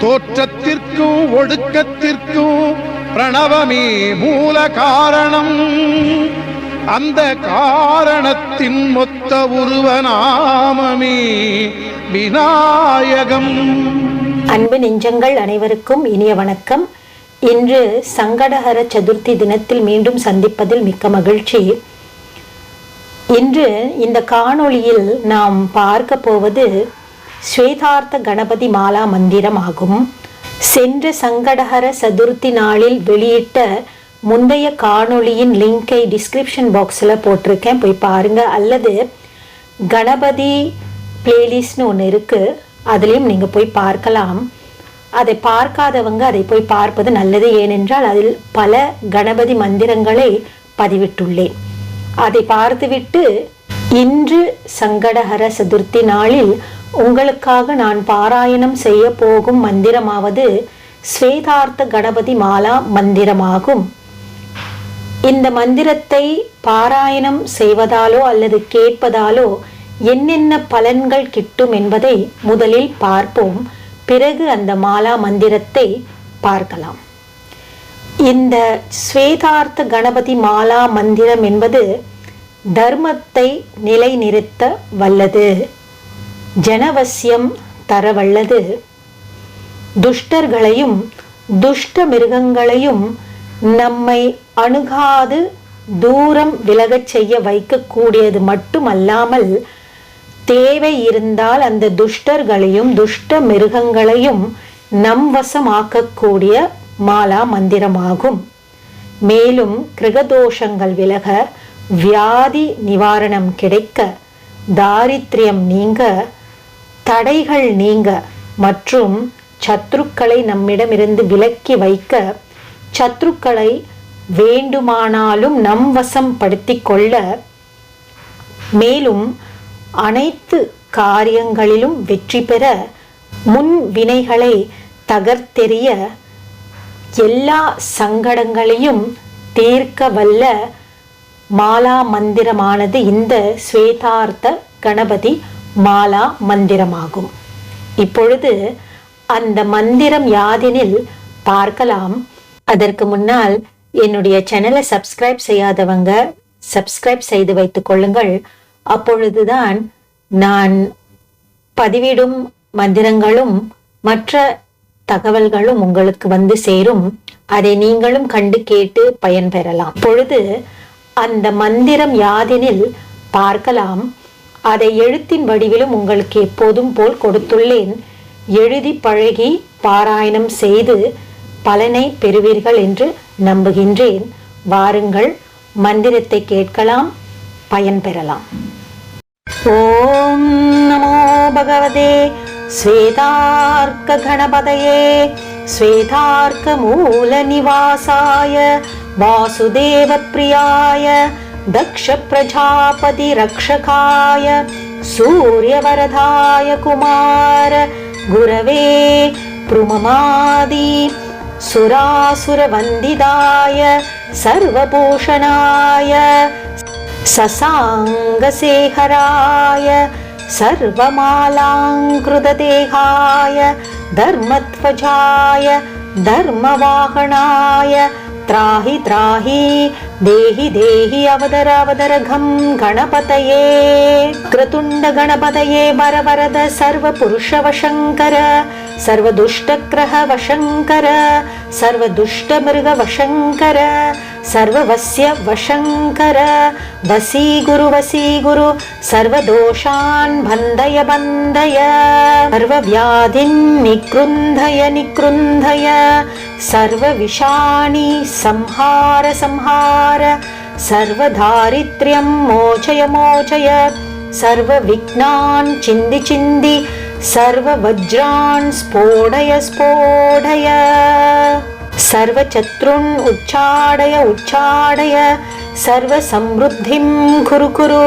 தோற்றத்திற்கும் ஒடுக்கத்திற்கும் பிரணவமே மூல காரணம். அந்த காரணத்தின் மொத்த உருவநாமமே விநாயகம். அன்பு நெஞ்சங்கள் அனைவருக்கும் இனிய வணக்கம். இன்று சங்கடஹர சதுர்த்தி தினத்தில் மீண்டும் சந்திப்பதில் மிக்க மகிழ்ச்சி. இன்று இந்த காணொளியில் நாம் பார்க்க போவது ஸ்வேதார்த்த கணபதி மாலா மந்திரம் ஆகும் சென்ற சங்கடஹர சதுர்த்தி நாளில் வெளியிட்ட முந்தைய காணொளியின் லிங்கை டிஸ்கிரிப்ஷன் பாக்ஸில் போட்டிருக்கேன். போய் பாருங்க. அல்லது கணபதி பிளேலிஸ்ட்னு ஒன்று இருக்குது அதுலேயும் நீங்கள் போய் பார்க்கலாம். அதை பார்க்காதவங்க அதை போய் பார்ப்பது நல்லது. ஏனென்றால் அதில் பல கணபதி மந்திரங்களை பதிவிட்டுள்ளேன். அதை பார்த்துவிட்டு இன்று சங்கடஹர சதுர்த்தி நாளில் உங்களுக்காக நான் பாராயணம் செய்ய போகும் மந்திரமாவது ஸ்வேதார்த்த கணபதி மாலா மந்திரமாகும். இந்த மந்திரத்தை பாராயணம் செய்வதாலோ அல்லது கேட்பதாலோ என்னென்ன பலன்கள் கிட்டும் என்பதை முதலில் பார்ப்போம். பிறகு அந்த மாலா மந்திரத்தை பார்க்கலாம். இந்த ஸ்வேதார்த்த கணபதி மாலா மந்திரம் என்பது தர்மத்தை நிலைநிறுத்த வல்லது. ஜனவசியம் தரவல்லது. துஷ்டர்களையும் துஷ்ட மிருகங்களையும் நம்மை அணுகாது தூரம் விலகச் செய்ய வைக்கக்கூடியது மட்டுமல்லாமல் தேவை இருந்தால் அந்த துஷ்டர்களையும் துஷ்ட மிருகங்களையும் நம் வசமாக்கக்கூடிய மாலா மந்திரமாகும். மேலும் கிரகதோஷங்கள் விலக வியாதி நிவாரணம் கிடைக்க தாரித்ரியம் நீங்க தடைகள் நீங்க மற்றும் சத்ருக்களை நம்மிடமிருந்து விலக்கி வைக்க சத்ருக்களை வேண்டுமானாலும் நம் வசம் படுத்தி கொள்ள மேலும் அனைத்து காரியங்களிலும் வெற்றி பெற முன் வினைகளை தகர்த்தெறிய எல்லா சங்கடங்களையும் தீர்க்க வல்ல மாலா மந்திரமானது இந்த ஸ்வேதார்த்த கணபதி மாலா மந்திரமாகும். இப்பொழுது அந்த மந்திரம் யாதெனில் பார்க்கலாம். அதற்கு முன்னால் என்னுடைய சேனலை சப்ஸ்கிரைப் செய்யாதவங்க சப்ஸ்கிரைப் செய்து வைத்துக் கொள்ளுங்கள். அப்பொழுதுதான் நான் பதிவிடும் மந்திரங்களும் மற்ற தகவல்களும் உங்களுக்கு வந்து சேரும். அதை நீங்களும் கண்டு கேட்டு பயன்பெறலாம். பொழுது அந்த மந்திரம் யாதெனில் பார்க்கலாம். அதை எழுத்தின் வடிவிலும் உங்களுக்கு எப்போதும் போல் கொடுத்துள்ளேன். எழுதி பழகி பாராயணம் செய்து பலனை பெறுவீர்கள் என்று நம்புகின்றேன். வாருங்கள் மந்திரத்தை கேட்கலாம் பயன் பெறலாம். ஓம் நமோ பகவதே ஸ்வேதார்க்க கணபதயே ஸ்வேதார்க்க மூல நிவாசாய வாசுதேவ பிரியாய दक्षप्रजापतिरक्षकाय सूर्यवरदाय कुमार गुरवे प्रुममादि सुरासुरवन्दिदाय सर्वभूषणाय ससाङ्गसेहराय सर्वमालाङ्कृतदेहाय धर्मध्वजाय धर्मवाहणाय त्राहि त्राहि देहि देहि अवदर अवदरघं गणपतये क्रतुण्ड गणपतये वरवरद सर्वपुरुषवशङ्कर सर्वदुष्टग्रह वशङ्कर సర్వవస్య వశంకర. వసీ గురు వసీ గురు సర్వదోషాన్ బంధయ బంధయ. సర్వవ్యాధిన్ నిగృంధయ నిగృంధయ. సర్వవిషాణి సంహార సంహార. సర్వధారిత్ర్యం మోచయ మోచయ. సర్వవిఘ్నాన్ చింది చింది. సర్వవజ్రాన్ స్ఫోడయ స్ఫోడయ. सर्वचत्रुन् उच्चाडय उच्चाडय सर्वसमृद्धिं कुरु कुरु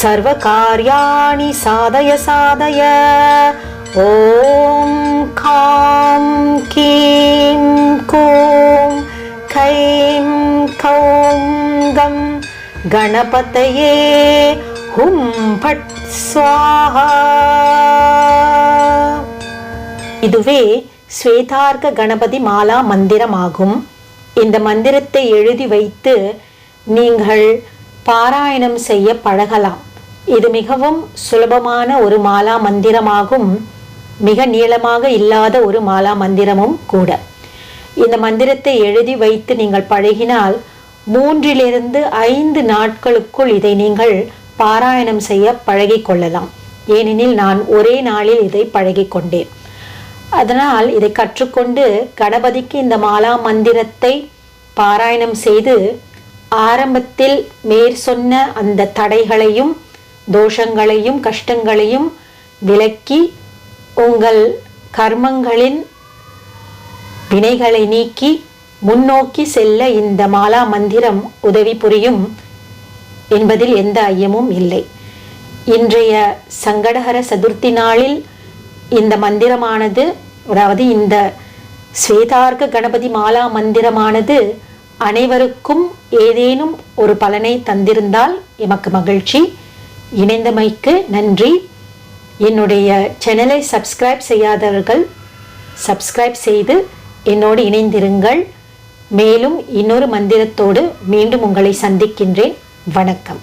सर्वकार्याणि साधय साधय ॐ खां कीं कूं खैं खौं गं गणपतये हुं फट् स्वाहा इदुवे ஸ்வேதார்க்க கணபதி மாலா மந்திரமாகும். இந்த மந்திரத்தை எழுதி வைத்து நீங்கள் பாராயணம் செய்ய பழகலாம். இது மிகவும் சுலபமான ஒரு மாலா மந்திரமாகும். மிக நீளமாக இல்லாத ஒரு மாலா மந்திரமும் கூட. இந்த மந்திரத்தை எழுதி வைத்து நீங்கள் பழகினால் மூன்றிலிருந்து ஐந்து நாட்களுக்குள் இதை நீங்கள் பாராயணம் செய்ய பழகி கொள்ளலாம். ஏனெனில் நான் ஒரே நாளில் இதை பழகிக்கொண்டேன் அதனால் இதை கற்றுக்கொண்டு கணபதிக்கு இந்த மாலா மந்திரத்தை பாராயணம் செய்து ஆரம்பத்தில் மேற் சொன்ன அந்த தடைகளையும் தோஷங்களையும் கஷ்டங்களையும் விலக்கி உங்கள் கர்மங்களின் வினைகளை நீக்கி முன்னோக்கி செல்ல இந்த மாலா மந்திரம் உதவி புரியும் என்பதில் எந்த ஐயமும் இல்லை. இன்றைய சங்கடகர சதுர்த்தி நாளில் இந்த மந்திரமானது அதாவது இந்த ஸ்வேதார்க்க கணபதி மாலா மந்திரமானது அனைவருக்கும் ஏதேனும் ஒரு பலனை தந்திருந்தால் எமக்கு மகிழ்ச்சி. இணைந்தமைக்கு நன்றி. என்னுடைய சேனலை சப்ஸ்கிரைப் செய்யாதவர்கள் சப்ஸ்கிரைப் செய்து என்னோடு இணைந்திருங்கள். மேலும் இன்னொரு மந்திரத்தோடு மீண்டும் உங்களை சந்திக்கின்றேன். வணக்கம்.